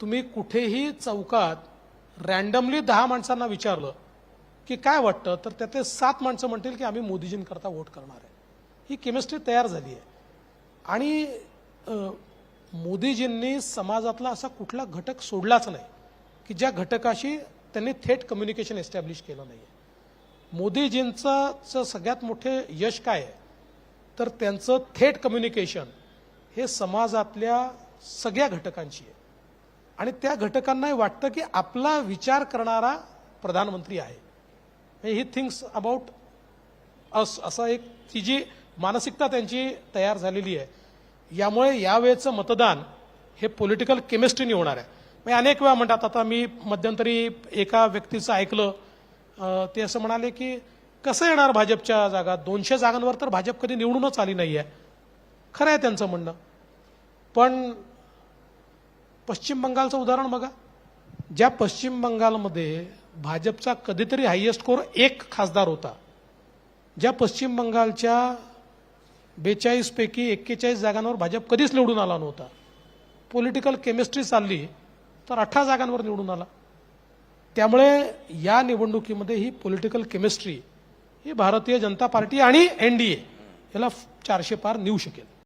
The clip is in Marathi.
तुम्ही कुठेही चौकात रॅन्डमली दहा माणसांना विचारलं की काय वाटतं तर त्यातले सात माणसं म्हणतील की आम्ही मोदीजींकरता वोट करणार आहे. ही केमिस्ट्री तयार झाली आहे. आणि मोदीजींनी समाजातला असा कुठला घटक सोडलाच नाही की ज्या घटकाशी त्यांनी थेट कम्युनिकेशन एस्टॅब्लिश केलं नाही मोदीजींचं सगळ्यात मोठे यश काय आहे? तर त्यांचं थेट कम्युनिकेशन हे समाजातल्या सगळ्या घटकांशी आहे. आणि त्या घटकांनाही वाटतं की आपला विचार करणारा प्रधानमंत्री आहे. ही थिंग्स अबाउट अस असं एक ती जी मानसिकता त्यांची तयार झालेली आहे. यामुळे यावेळेचं मतदान हे पॉलिटिकल केमिस्ट्रीने होणार आहे. म्हणजे अनेक वेळा म्हणतात आता मी मध्यंतरी एका व्यक्तीचं ऐकलं ते असं म्हणाले की कसं येणार भाजपच्या जागा? दोनशे जागांवर तर भाजप कधी निवडूनच आली नाही आहे खरं आहे त्यांचं म्हणणं. पण पश्चिम बंगालचं उदाहरण बघा. ज्या पश्चिम बंगालमध्ये भाजपचा कधीतरी हायएस्ट स्कोर एक खासदार होता. ज्या पश्चिम बंगालच्या बेचाळीसपैकी एक्केचाळीस जागांवर भाजप कधीच निवडून आला नव्हता. पॉलिटिकल केमिस्ट्री चालली तर अठरा जागांवर निवडून आला. त्यामुळे या निवडणुकीमध्ये ही पॉलिटिकल केमिस्ट्री ही भारतीय जनता पार्टी आणि एनडीए याला चारशे पार नेऊ शकेल.